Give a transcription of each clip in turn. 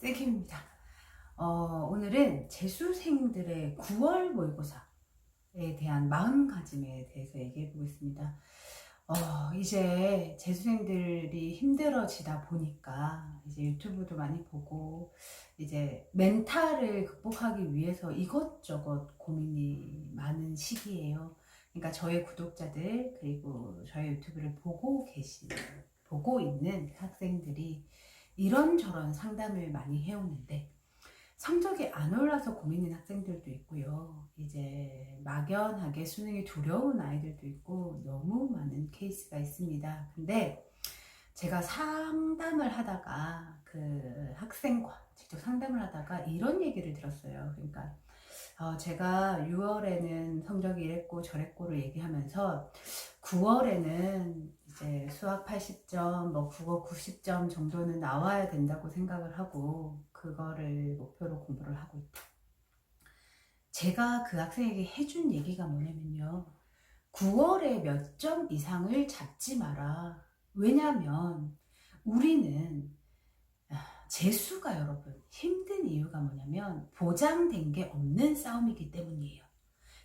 땡큐입니다. 어, 오늘은 재수생들의 9월 모의고사에 대한 마음가짐에 대해서 얘기해 보겠습니다. 어, 이제 재수생들이 힘들어지다 보니까 이제 유튜브도 많이 보고 이제 멘탈을 극복하기 위해서 이것저것 고민이 많은 시기예요. 그러니까 저의 구독자들 그리고 저의 유튜브를 보고 계신 보고 있는 학생들이 이런저런 상담을 많이 해오는데 성적이 안 올라서 고민인 학생들도 있고요. 이제 막연하게 수능이 두려운 아이들도 있고 너무 많은 케이스가 있습니다. 근데 제가 상담을 하다가 그 학생과 직접 상담을 하다가 이런 얘기를 들었어요. 그러니까 어, 제가 6월에는 성적이 이랬고 저랬고를 얘기하면서 9월에는 이제 수학 80점, 뭐 국어 90점 정도는 나와야 된다고 생각을 하고 그거를 목표로 공부를 하고 있다. 제가 그 학생에게 해준 얘기가 뭐냐면요. 9월에 몇 점 이상을 잡지 마라. 왜냐면 우리는 아, 재수가 여러분 힘든 이유가 뭐냐면 보장된 게 없는 싸움이기 때문이에요.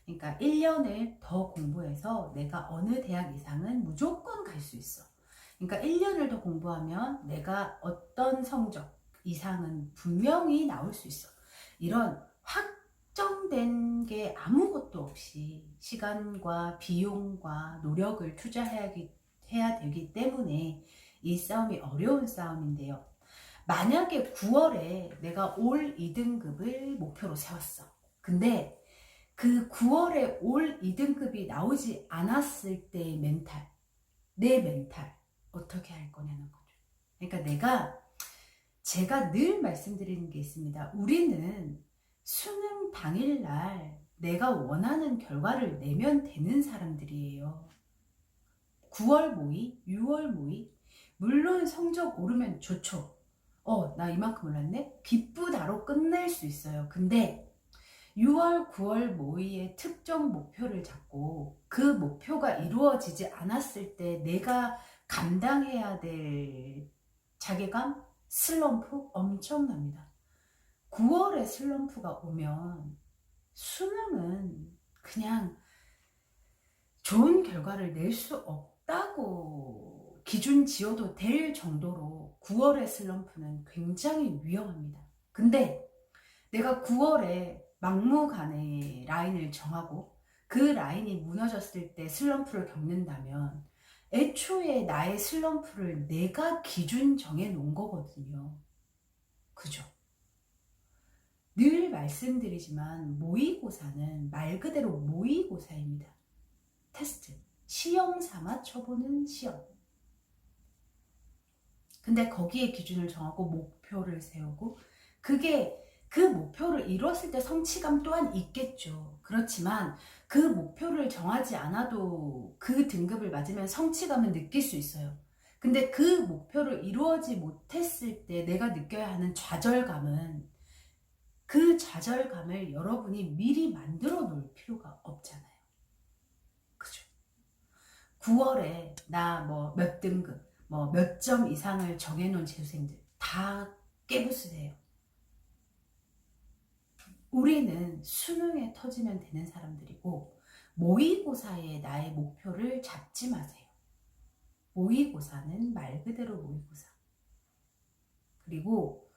그러니까 1년을 더 공부해서 내가 어느 대학 이상은 무조건 갈 수 있어. 그러니까 1년을 더 공부하면 내가 어떤 성적 이상은 분명히 나올 수 있어. 이런 확정된 게 아무것도 없이 시간과 비용과 노력을 투자해야 해야 되기 때문에 이 싸움이 어려운 싸움인데요. 만약에 9월에 내가 올 2등급을 목표로 세웠어. 근데 그 9월에 올 2등급이 나오지 않았을 때의 멘탈, 내 멘탈, 어떻게 할 거냐는 거죠. 그러니까 내가, 제가 늘 말씀드리는 게 있습니다. 우리는 수능 당일날 내가 원하는 결과를 내면 되는 사람들이에요. 9월 모의, 6월 모의, 물론 성적 오르면 좋죠. 어, 나 이만큼 올랐네? 기쁘다로 끝낼 수 있어요. 근데 6월, 9월 모의의 특정 목표를 잡고 그 목표가 이루어지지 않았을 때 내가 감당해야 될 자괴감, 슬럼프 엄청납니다. 9월에 슬럼프가 오면 수능은 그냥 좋은 결과를 낼 수 없다고 기준 지어도 될 정도로 9월의 슬럼프는 굉장히 위험합니다. 근데 내가 9월에 막무가내 라인을 정하고 그 라인이 무너졌을 때 슬럼프를 겪는다면 애초에 나의 슬럼프를 내가 기준 정해 놓은 거거든요. 그죠? 늘 말씀드리지만 모의고사는 말 그대로 모의고사입니다. 테스트. 시험 삼아 쳐보는 시험. 근데 거기에 기준을 정하고 목표를 세우고 그게 그 목표를 이뤘을 때 성취감 또한 있겠죠. 그렇지만 그 목표를 정하지 않아도 그 등급을 맞으면 성취감을 느낄 수 있어요. 근데 그 목표를 이루어지 못했을 때 내가 느껴야 하는 좌절감은 그 좌절감을 여러분이 미리 만들어 놓을 필요가 없잖아요. 그죠? 9월에 나 뭐 몇 등급, 뭐 몇 점 이상을 정해놓은 재수생들 다 깨부수세요. 우리는 수능에 터지면 되는 사람들이고 모의고사에 나의 목표를 잡지 마세요. 모의고사는 말 그대로 모의고사. 그리고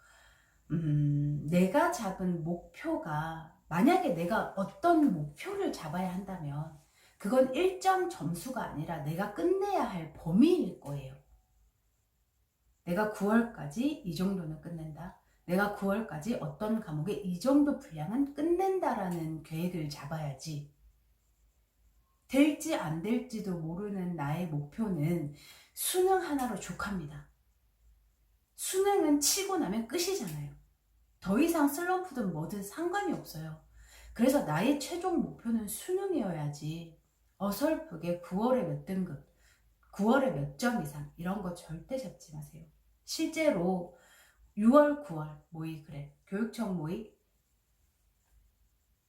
음, 내가 잡은 목표가 만약에 내가 어떤 목표를 잡아야 한다면 그건 일정 점수가 아니라 내가 끝내야 할 범위일 거예요. 내가 9월까지 이 정도는 끝낸다. 내가 9월까지 어떤 과목에 이 정도 분량은 끝낸다라는 계획을 잡아야지. 될지 안 될지도 모르는 나의 목표는 수능 하나로 족합니다. 수능은 치고 나면 끝이잖아요. 더 이상 슬럼프든 뭐든 상관이 없어요. 그래서 나의 최종 목표는 수능이어야지 어설프게 9월에 몇 등급, 9월에 몇 점 이상 이런 거 절대 잡지 마세요. 실제로 6월, 9월 모의 그래 교육청 모의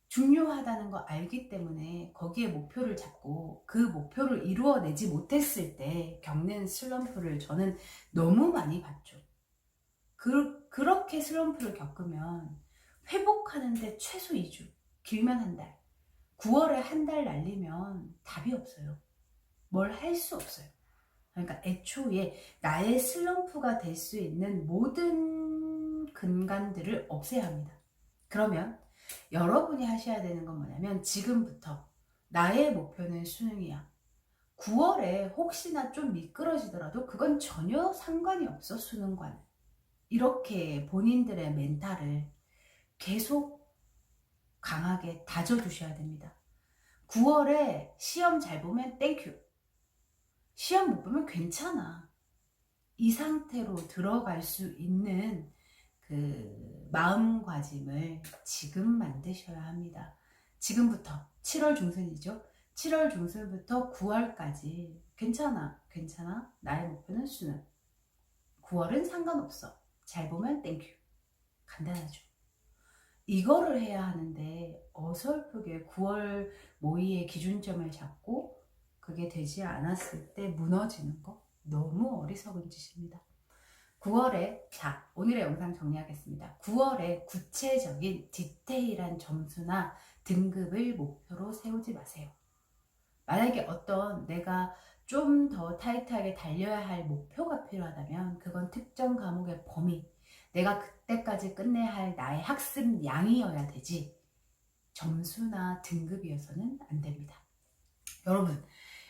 중요하다는 거 알기 때문에 거기에 목표를 잡고 그 목표를 이루어내지 못했을 때 겪는 슬럼프를 저는 너무 많이 봤죠. 그, 그렇게 슬럼프를 겪으면 회복하는데 최소 2주, 길면 한 달. 9월에 한 달 날리면 답이 없어요. 뭘 할 수 없어요. 그러니까 애초에 나의 슬럼프가 될 수 있는 모든 근간들을 없애야 합니다. 그러면 여러분이 하셔야 되는 건 뭐냐면 지금부터 나의 목표는 수능이야. 9월에 혹시나 좀 미끄러지더라도 그건 전혀 상관이 없어 수능과는. 이렇게 본인들의 멘탈을 계속 강하게 다져두셔야 됩니다. 9월에 시험 잘 보면 땡큐. 시험 못 보면 괜찮아. 이 상태로 들어갈 수 있는 그 마음가짐을 지금 만드셔야 합니다. 지금부터 7월 중순이죠. 7월 중순부터 9월까지 괜찮아, 괜찮아. 나의 목표는 수능. 9월은 상관없어. 잘 보면 땡큐. 간단하죠. 이거를 해야 하는데 어설프게 9월 모의의 기준점을 잡고 그게 되지 않았을 때 무너지는 거 너무 어리석은 짓입니다. 9월에 자 오늘의 영상 정리하겠습니다. 9월에 구체적인 디테일한 점수나 등급을 목표로 세우지 마세요. 만약에 어떤 내가 좀 더 타이트하게 달려야 할 목표가 필요하다면 그건 특정 과목의 범위, 내가 그때까지 끝내야 할 나의 학습 양이어야 되지 점수나 등급이어서는 안 됩니다. 여러분,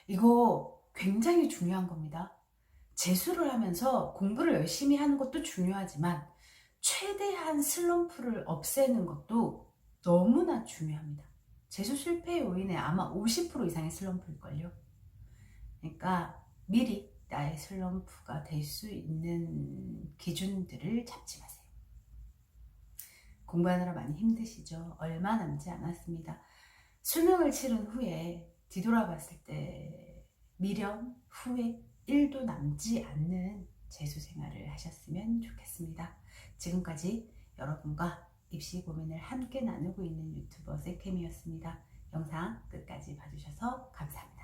이거 굉장히 중요한 겁니다. 재수를 하면서 공부를 열심히 하는 것도 중요하지만 최대한 슬럼프를 없애는 것도 너무나 중요합니다. 재수 실패 요인의 아마 50% 이상의 슬럼프일걸요. 그러니까 미리 나의 슬럼프가 될 수 있는 기준들을 잡지 마세요. 공부하느라 많이 힘드시죠? 얼마 남지 않았습니다. 수능을 치른 후에 뒤돌아봤을 때 미련, 후회 1도 남지 않는 재수 생활을 하셨으면 좋겠습니다. 지금까지 여러분과 입시 고민을 함께 나누고 있는 유튜버 세캠이었습니다. 영상 끝까지 봐주셔서 감사합니다.